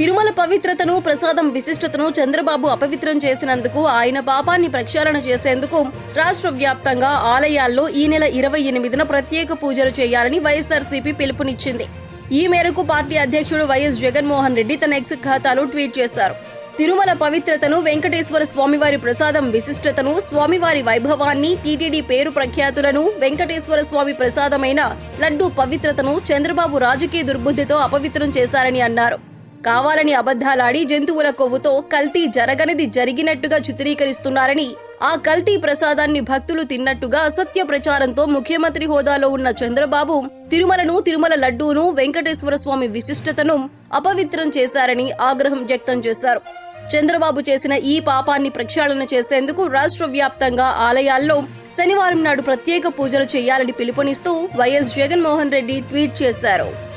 తిరుమల పవిత్రతను ప్రసాదం విశిష్టతను చంద్రబాబు అపవిత్రం చేసినందుకు ఆయన పాపాన్ని ప్రక్షాళన చేసేందుకు రాష్ట్ర వ్యాప్తంగా ఆలయాల్లో ఈ నెల ఇరవై ఎనిమిదిన ప్రత్యేక పూజలు చేయాలని వైఎస్ఆర్సీపీ పిలుపునిచ్చింది. ఈ మేరకు పార్టీ అధ్యక్షుడు వైఎస్ జగన్మోహన్ రెడ్డి తన ఎక్స్ ఖాతాలో ట్వీట్ చేశారు. తిరుమల పవిత్రతను వెంకటేశ్వర స్వామివారి ప్రసాదం విశిష్టతను స్వామివారి వైభవాన్ని టీటీడీ పేరు ప్రఖ్యాతులను వెంకటేశ్వర స్వామి ప్రసాదమైన లడ్డూ పవిత్రతను చంద్రబాబు రాజకీయ దుర్బుద్ధితో అపవిత్రం చేశారని అన్నారు. కావాలని అబద్ధాలాడి జంతువుల కొవ్వుతో కల్తీ జరగనిది జరిగినట్టుగా చిత్రీకరిస్తున్నారని ఆ కల్తీ ప్రసాదాన్ని భక్తులు తిన్నట్టుగా అసత్య ప్రచారంతో ముఖ్యమంత్రి హోదాలో ఉన్న చంద్రబాబు తిరుమలను తిరుమల లడ్డూను వెంకటేశ్వర స్వామి విశిష్టతను అపవిత్రం చేశారని ఆగ్రహం వ్యక్తం చేశారు. చంద్రబాబు చేసిన ఈ పాపాన్ని ప్రక్షాళన చేసేందుకు రాష్ట్ర వ్యాప్తంగా ఆలయాల్లో శనివారం నాడు ప్రత్యేక పూజలు చేయాలని పిలుపునిస్తూ వైఎస్ జగన్మోహన్ రెడ్డి ట్వీట్ చేశారు.